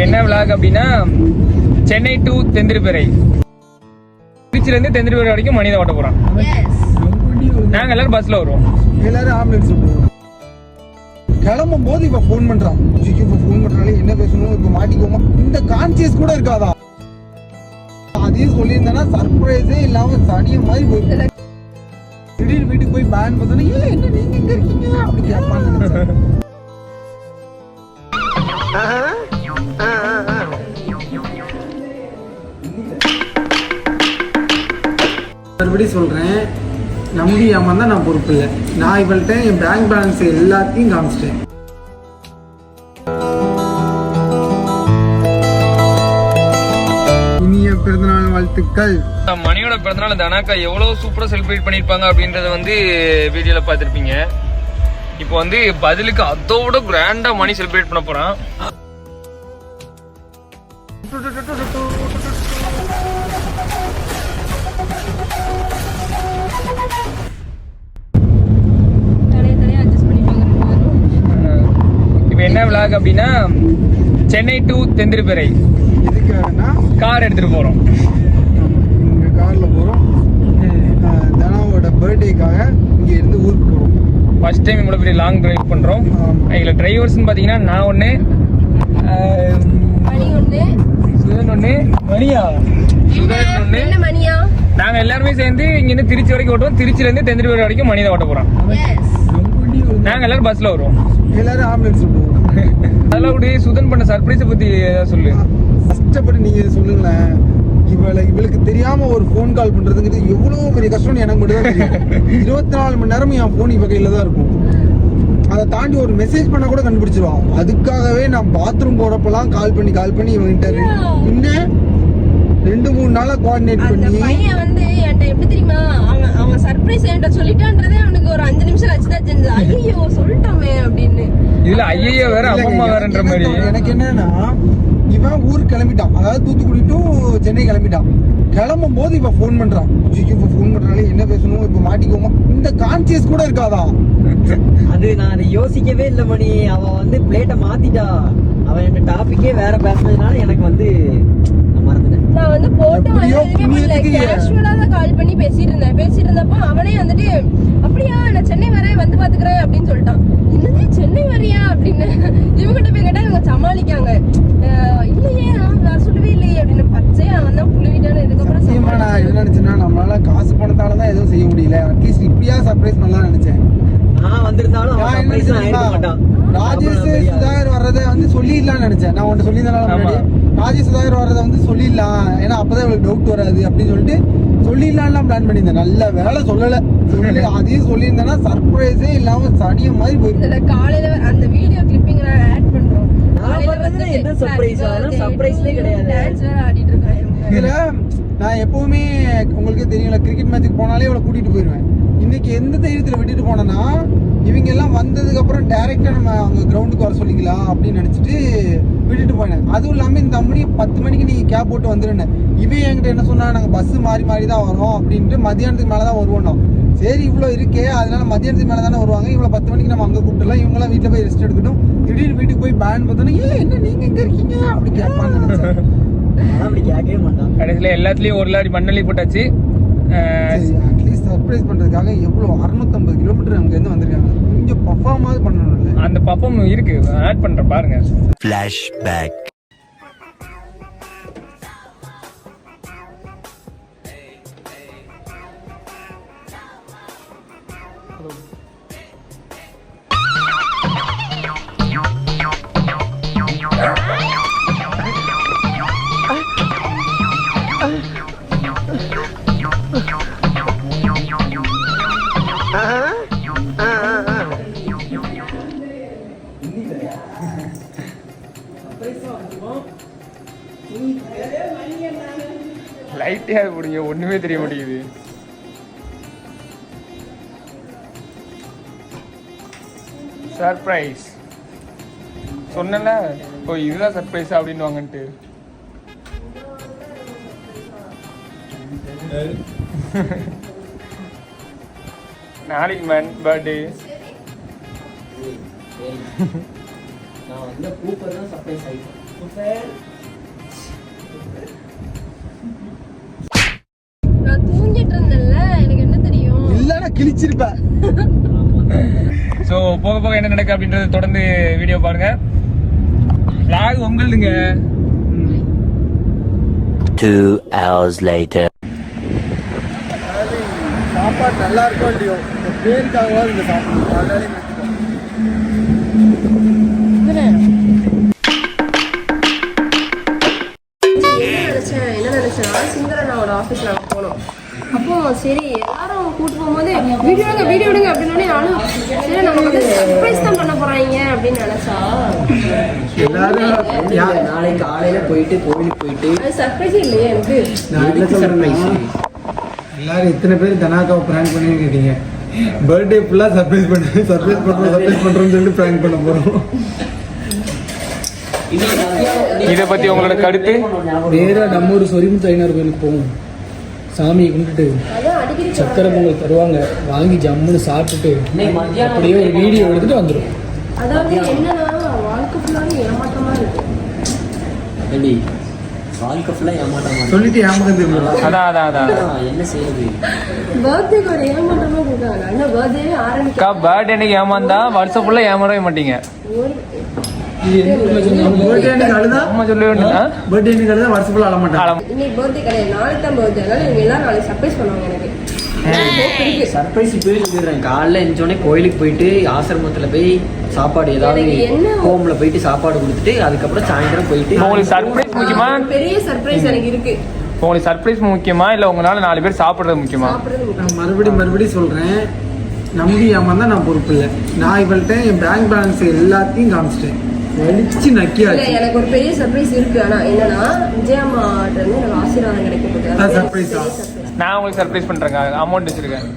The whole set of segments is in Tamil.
இப்போ என்ன விளாக் அப்படின்னா சென்னை டு தெந்திரிப்பேரை திருச்சிலேருந்து தெந்திரிப்பேரை வரைக்கும் மனித ஓட்ட போகிறோம் நாங்கள் எல்லாரும் பஸ்ஸில் வருவோம். எல்லாரும் ஆம்புலன்ஸ் கிளம்பும் போது இப்ப ஃபோன் பண்றான். ஐயோ, இப்ப ஃபோன் பண்றாலே என்ன பேசணும்? இப்ப மாட்டிக்குவோமா இந்த கான்சியஸ் கூட இருக்காதா? அதையும் சொல்லியிருந்தேன்னா சர்ப்ரைஸே இல்லாம சனிய மாதிரி போய் திடீர் வீட்டுக்கு போய் பேன் பார்த்தோன்னா ஏன் என்ன நீங்க எங்க இருக்கீங்க? அப்படி கேட்பான்னு நினைச்சேன் சொல்கிறேன் சொல்றேன்? நம்பி ஏமாந்தா நான் பொறுப்பு இல்லை. நான் இவள்கிட்ட என் பேங்க் பேலன்ஸ் எல்லாத்தையும் காமிச்சிட்டேன். இனிய பிறந்தநாள் வாழ்த்துக்கள். மணியோட பிறந்தநாள் இந்த அனாக்கா எவ்வளோ சூப்பராக செலிப்ரேட் பண்ணியிருப்பாங்க அப்படின்றத வந்து வீடியோவில் பார்த்துருப்பீங்க. இப்போ வந்து பதிலுக்கு அதோட கிராண்டாக மணி செலிப்ரேட் பண்ண போகிறான் என்ன விளாக் அப்படின்னா சென்னை டு தெந்திரிப்பேரை கார் எடுத்துகிட்டு போகிறோம் இங்க கார்ல போறோம். தனாவோட பர்த்டேக்காக இங்க இருந்து ஊருக்கு போறோம். ஃபர்ஸ்ட் டைம் இவ்வளோ பெரிய லாங் டிரைவ் பண்ணுறோம். இதில் டிரைவர்ஸ்னு பார்த்தீங்கன்னா நான் ஒன்று மணி ஒண்ணு. சுதன் ஒன்று மணியா? சுதன் ஒன்று என்ன மணியா? நாங்கள் எல்லாருமே சேர்ந்து இங்கேருந்து திருச்சி வரைக்கும் ஓட்டுவோம். திருச்சிலேருந்து தெந்திரிப்பேரை வரைக்கும் மனித ஓட்ட போகிறோம். நாங்கள் எல்லாரும் பஸ்ஸில் வருவோம். எல்லாரும் ஆம்புலன்ஸ் அதெல்லாம் கூட சுதன் பண்ண சர்ப்ரைஸை பற்றி ஏதாவது சொல்லு. கஷ்டப்பட்டு நீங்க சொல்லுங்களேன். இவளை இவளுக்கு தெரியாம ஒரு ஃபோன் கால் பண்றதுங்கிறது எவ்வளவு பெரிய கஷ்டம்னு எனக்கு மட்டும் தான் தெரியும். இருபத்தி நாலு மணி நேரம் என் ஃபோன் இவ கையில தான் இருக்கும். அதை தாண்டி ஒரு மெசேஜ் பண்ண கூட கண்டுபிடிச்சிருவான். அதுக்காகவே நான் பாத்ரூம் போறப்பெல்லாம் கால் பண்ணி கால் பண்ணி இவன்கிட்ட ரெ- இன்னும் ரெண்டு மூணு நாளா கோஆர்டினேட் பண்ணி வந்து என்கிட்ட எப்படி தெரியுமா? அவன் சர்ப்ரைஸ் என்கிட்ட சொல்லிட்டான்றதே அவனுக்கு ஒரு அஞ்சு நிமிஷம் கழிச்சு தான் தெரிஞ்சது. ஐயோ சொல்லிட்டோமே அப்படின்னு. இதில் ஐயையோ வேற அம்மம்மா வேறன்ற மாதிரி. எனக்கு என்னன்னா இவன் ஊருக்கு கிளம்பிட்டான். அதாவது தூத்துக்குடி டு சென்னை கிளம்பிட்டான். கிளம்பும் போது இவன் ஃபோன் பண்றான். ஐயோ, இப்ப ஃபோன் பண்றாலே என்ன பேசணும்? இப்ப மாட்டிக்குவோமா இந்த கான்சியஸ் கூட இருக்காதா? அது நான் அதை யோசிக்கவே இல்லை மணி. அவ வந்து பிளேட்டை மாத்திட்டா அவன் என் டாபிக்கே வேற பேசுனதுனால எனக்கு வந்து நான் வந்து போட்டு கேஷுவலா தான் கால் பண்ணி பேசிட்டு இருந்தேன் பேசிட்டு இருந்தப்போ அவனே வந்துட்டு அப்படியா நான் சென்னை வரேன் வந்து பாத்துக்கிறேன் அப்படின்னு சொல்லிட்டான். என்னது சென்னை வரியா? அப்படின்னு இவங்கிட்ட போய் கேட்டா இவங்க சமாளிக்காங்க. இல்லையே நான் சொல்லவே இல்லையே அப்படின்னு பச்சையா அவன் தான் புழுவிட்டான்னு இதுக்கப்புறம் என்ன. நினைச்சேன்னா நம்மளால காசு பணத்தால தான் எதுவும் செய்ய முடியல. அட்லீஸ்ட் இப்படியா சர்ப்ரைஸ் பண்ணலாம் நினைச்சேன். நான் வந்திருந்தாலும் நான் என்ன சர்ப்ரைஸ் மாட்டான். ராஜேஷ். சுதாகர் வர்றதை வந்து சொல்லிடலாம்னு நினைச்சேன். நான் உன்ட்ட சொல்லியிருந்தேன் ஆமா. முன்னாடி ராஜேஷ் சுதாகர் வர்றதை வந்து சொல்லிடலாம். ஏன்னா அப்பதான் இவளுக்கு டவுட் வராது அப்படின்னு சொல்லிட்டு சொல்லிடலாம்லாம் பிளான் பண்ணியிருந்தேன். நல்ல வேலை சொல்லல. சொல்லி அதையும் சொல்லியிருந்தேன்னா சர்ப்ரைஸே இல்லாம சனிய மாதிரி போயிருக்கும் இதுல காலையில அந்த வீடியோ கிளிப்பிங் ஆட் பண்றோம். என்ன surprise? அதெல்லாம் surprise லே கிடையாது. டான்ஸ் வேற ஆடிட்டு இருக்காங்க. இதுல நான் எப்பவுமே உங்களுக்கே தெரியும்ல கிரிக்கெட் மேட்ச்சுக்கு போனாலே இவளை கூட்டிட்டு போயிருவேன். இன்னைக்கு எந்த தைரியத்துல விட்டுட்டு போனேன்னா இவங்க எல்லாம் வந்ததுக்கு அப்புறம் டைரக்டா நம்ம அங்க கிரவுண்டுக்கு வர சொல்லிக்கலாம் அப்படின்னு நினைச்சிட்டு விட்டுட்டு போனேன் அதுவும் இல்லாம இந்த அம்மனி பத்து மணிக்கு நீங்க கேப் போட்டு வந்துருந்தேன் இவன் என்கிட்ட என்ன சொன்னா நாங்க பஸ் மாறி மாறி தான் வரோம் அப்படின்ட்டு மதியானத்துக்கு மேல தான் வருவோம் சரி இவ்வளோ இருக்கே அதனால மதியானத்துக்கு மேல தானே வருவாங்க. இவ்வளோ பத்து மணிக்கு நம்ம அங்க கூப்பிட்டுலாம் இவங்கெல்லாம் வீட்டில் போய் ரெஸ்ட் எடுக்கட்டும். திடீர்னு வீட்டுக்கு போய் பேன் பார்த்தோன்னா ஏன் என்ன நீங்க எங்க இருக்கீங்க? அப்படி ஆனா அப்படி கேட்கவே மாட்டான். கடைசியில் எல்லாத்துலேயும் ஒரு லாரி மண்ணள்ளி போட்டாச்சு. சர்ப்ரைஸ் பண்றதுக்காக எவ்வளோ அறுநூத்தம்பது கிலோமீட்டர் அங்க இருந்து வந்திருக்காங்க. கொஞ்சம் பர்ஃபார்மாவது பண்ணணும்ல அந்த பப்பம் இருக்கு. ஆட் பண்ணுறேன் பாருங்க. Flashback. லைட்டே முடியும் ஒன்றுமே தெரிய மாட்டேங்குது. சர்ப்ரைஸ் சொன்னல ஓ இதுதான் சர்ப்ரைஸ் அப்படின்னு வாங்கன்ட்டு நாளைக்கு மேன் பர்த்டே நான் வந்து கூப்பர் தான் சர்ப்ரைஸ் ஆயிட்டேன் நான் தூங்கிட்டு இருந்தேன்ல எனக்கு என்ன தெரியும்? இல்லன்னா கிழிச்சிருப்ப. ஸோ போக போக என்ன நடக்கு அப்படின்றத தொடர்ந்து வீடியோ பாருங்க. லாக் உங்களுதுங்க. Two hours later. சாப்பாடு நல்லா இருக்கும் இல்லையோ? பேருக்காகவாது இந்த அதனால ஆஃபீஸ்ல நாங்கள் போனோம். அப்போ சரி எல்லாரும் கூட்டு போகும்போது வீடியோ எடுங்க வீடியோ எடுங்க அப்படின்னு நானும் சரி நம்ம வந்து சர்ப்ரைஸ் தான் பண்ண போறாங்க அப்படின்னு நினைச்சா. எல்லாரும் நாளை காலையில போயிட்டு கோயிலுக்கு போயிட்டு. அது சர்ப்ரைஸ் இல்லையே எனக்கு. நான் என்ன எல்லாரும் இத்தனை பேர் தனாக்காவை பிராங்க் பண்ணி கேட்டீங்க பர்த்டே ஃபுல்லா சர்ப்ரைஸ் பண்ணி சர்ப்ரைஸ் பண்றோம் சர்ப்ரைஸ் பண்றோம்னு சொல்லிட்டு பிராங்க் பண்ண போறோம். இதை பத்தி உங்களோட கருத்து? நேரா நம்ம ஒரு சொரிமுத்து ஐநாறு கோயிலுக்கு போவோம். சாமியை கும்பிட்டுட்டு அடிக்கடி சக்கரை பொங்கல் தருவாங்க. வாங்கி ஜம்முன்னு சாப்பிட்டுட்டு அப்படியே ஒரு வீடியோ எடுத்துட்டு வந்துடும் அதாவது என்னன்னா வாழ்க்கை இருக்கு. எப்படி வாழ்க்கை சொல்லிட்டு அதான் அதான் அதான். என்ன செய்யுது பர்த்டேக்கு ஒரு பர்த்டே ஆரம்பிக்க அக்கா பர்த்டே அன்னைக்கு ஏமாந்தா வருஷம் ஃபுல்லா ஏமாறவே மாட்டீங்க. இன்னைக்கு பர்த்டே கிடையாது. நாளைக்கு தான் பர்த்டே அதனால இவங்க எல்லாரும் நாளைக்கு சர்ப்ரைஸ் பண்ணுவாங்க எனக்கு. hope இருக்கு. சர்ப்ரைஸ் இப்பவே சொல்லிடுறேன் காலைல எழுந்தோடனே கோயிலுக்கு போயிட்டு ஆசிரமத்துல போய் சாப்பாடு ஏதாவது ஹோம்ல போயிட்டு சாப்பாடு கொடுத்துட்டு அதுக்கப்புறம் சாயந்தரம் போயிட்டு உங்களுக்கு சர்ப்ரைஸ் முக்கியமா? பெரிய சர்ப்ரைஸ் எனக்கு இருக்கு. உங்களுக்கு சர்ப்ரைஸ் முக்கியமா? இல்ல உங்களால நாலு பேர் சாப்பிடுறது முக்கியமா? மறுபடியும் மறுபடியும் சொல்றேன். நம்பி ஏமாந்தா நான் பொறுப்பு இல்லை. நான் இவள்கிட்ட என் பேங்க் பேலன்ஸ் எல்லாத்தையும் காமிச்சிட்டேன். வலிச்சு இல்ல நக்கியாச்சு எனக்கு ஒரு பெரிய சர்ப்ரைஸ் இருக்கு. ஆனா என்னன்னா விஜயம்மாட்ட இருந்து எனக்கு ஆசீர்வாதம் கிடைக்க போகுது surprise. நான் உங்களுக்கு சர்ப்ரைஸ் பண்றேங்க. அமௌண்ட் வச்சிருக்கேன்.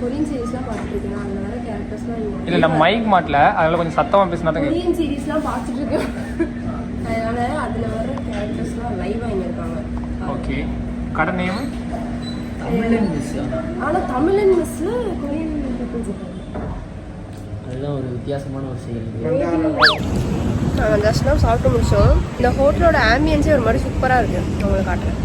கொரியன் சீரிஸ்லாம் பார்த்துட்டு இருக்கேன். அதுல வர கேரக்டர்ஸ்லாம் இல்ல நம்ம மைக் மாட்டல. அதனால கொஞ்சம் சத்தமா பேசினா தான். கொரியன் சீரிஸ்லாம் பார்த்துட்டு இருக்கேன். அதனால அதுல வர கேரக்டர்ஸ்லாம் லைவா இங்க இருக்காங்க ஓகே கடை நேம் ஆனா தமிழன் மிஸ்ல கொரியன் பீப்புள்ஸ் இருக்காங்க அதுதான் ஒரு வித்தியாசமான ஒரு செயல். நாங்கள் ஜஸ்ட் சாப்பிட்டு முடிச்சோம் இந்த ஹோட்டலோட ஆம்பியன்ஸே ஒரு மாதிரி சூப்பராக இருக்குது நான் உங்களுக்கு காட்டுறேன்.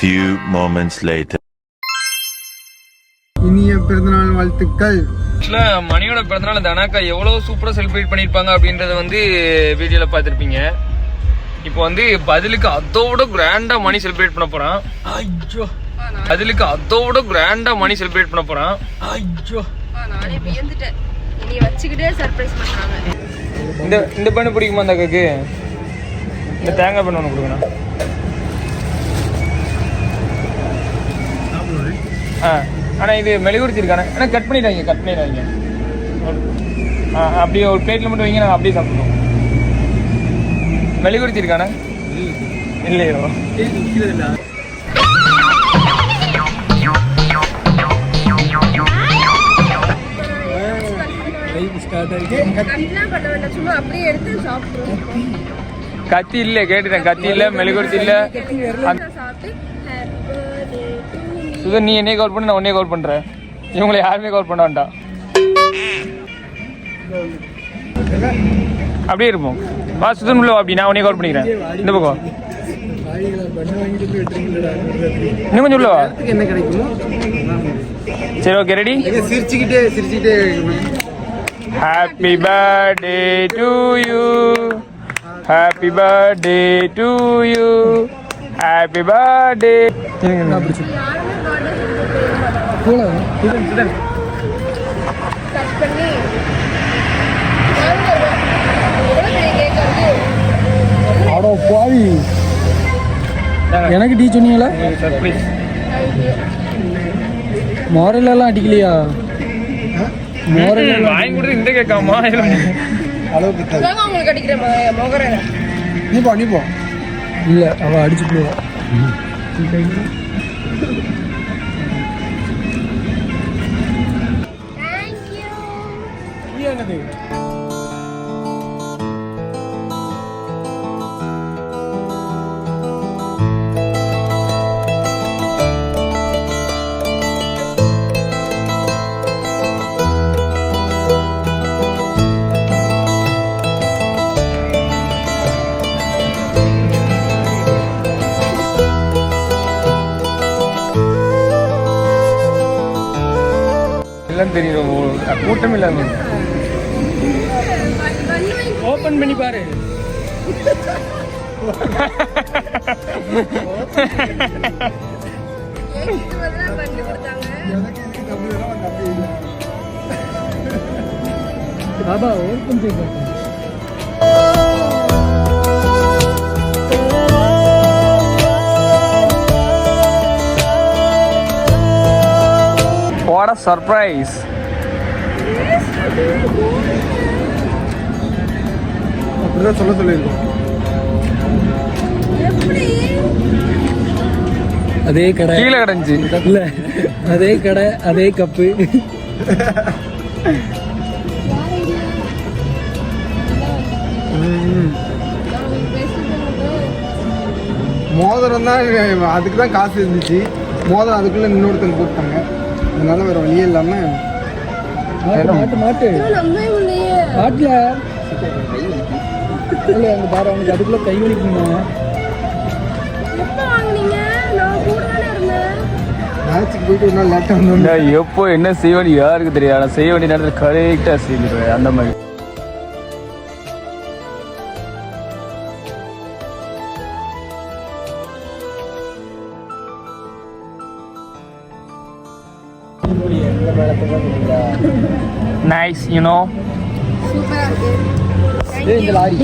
Few moments later. இனிய பிறந்தநாள் வாழ்த்துக்கள். ஆக்சுவலா மணியோட பிறந்தநாள் தனாக்கா எவ்வளவு சூப்பரா செலிப்ரேட் பண்ணிருப்பாங்க அப்படின்றத வந்து வீடியோல பார்த்திருப்பீங்க. இப்போ வந்து பதிலுக்கு அதோட கிராண்டா மணி செலிப்ரேட் பண்ண போறான். பதிலுக்கு அதோட கிராண்டா மணி செலிப்ரேட் பண்ண போறான். நானே வியந்துட்டேன். இனி வச்சுக்கிட்டே சர்ப்ரைஸ் பண்ணுறாங்க இந்த இந்த பண்ணு பிடிக்குமா அந்த அக்காக்கு? இந்த தேங்காய் பண்ணு ஒன்று கொடுங்கண்ணா. ஆ ஆனால் இது மெழுகுறிச்சி இருக்கானே ஆனால் கட் பண்ணிடுறாங்க கட் பண்ணிடுறாங்க ஆ அப்படியே ஒரு பிளேட்டில் மட்டும் வைங்க நாங்கள் அப்படியே சாப்பிடுவோம் மெழுகுறிச்சி இருக்கானே இல்லையோ கத்தி இல்லை கேட்டுட்டேன் கத்தி இல்லை மெழுகுறிச்சி இல்லை. அந்த to நீ என்னையே கால் பண்ணு நான் உன்னைய கால் பண்ணுறேன் இவங்களை யாருமே கால் பண்ண வேண்டாம். அப்படியே இருப்போம். வா சுதன் உள்ள அப்படி. நான் உன்னைய கால் பண்ணிக்கிறேன். இந்த பக்கம் இன்னும் கொஞ்சம் உள்ளவா என்ன கிடைக்கும் சரி ஓகே ரெடி சிரிச்சுக்கிட்டே சிரிச்சுக்கிட்டே happy birthday to you happy birthday to you happy birthday யாருமே birthday celebrate பண்ண மாட்டாங்க. Cut பண்ணி வாங்க, எவ்வளவு- எவ்வளவு பெரிய வந்து அடோ பாவி. எனக்கு டீ சொன்னீங்களா சர்ப்ரைஸ் மோரலெல்லாம் அடிக்கலையா? மோரல் வாங்கி கொடுத்து இந்த கேட்காமா அளவுக்கு தரு. இதாங்க உங்களுக்கு அடிக்கிற மொகரை நீ போ நீ போ. இல்ல அவ அடிச்சு போவா. தெரியும் கூட்டம் இல்லாம ஓபன் பண்ணி பாரு பண்ணி கொடுத்தாங்க பாபா ஓபன் செய்ய பாரு வாட் அ சர்ப்ரைஸ் அப்படிதான் சொல்ல சொல்லியிருக்கோம். எப்படி? அதே கடை. கீழே கிடந்துச்சு இல்ல அதே கடை அதே கப்பு. மோதிரம் தான் அதுக்கு தான் காசு இருந்துச்சு. மோதிரம் அதுக்குள்ள இன்னொருத்தங்க போட்டாங்க. அதனால வேற வழியே இல்லாம மாட்டு மாட்டு மாட்டுல. இல்ல அங்க பாரு அவனுக்கு அதுக்குள்ள கை வலிக்குமா எப்ப என்ன செய்ய வேண்டிய யாருக்கு ஆனால் செய்ய வேண்டிய நேரத்தில் கரெக்டாக செய்திருவேன் அந்த மாதிரி. நைஸ் யூ நோ சூப்பரா இருக்கு ஏய், இந்த லாரி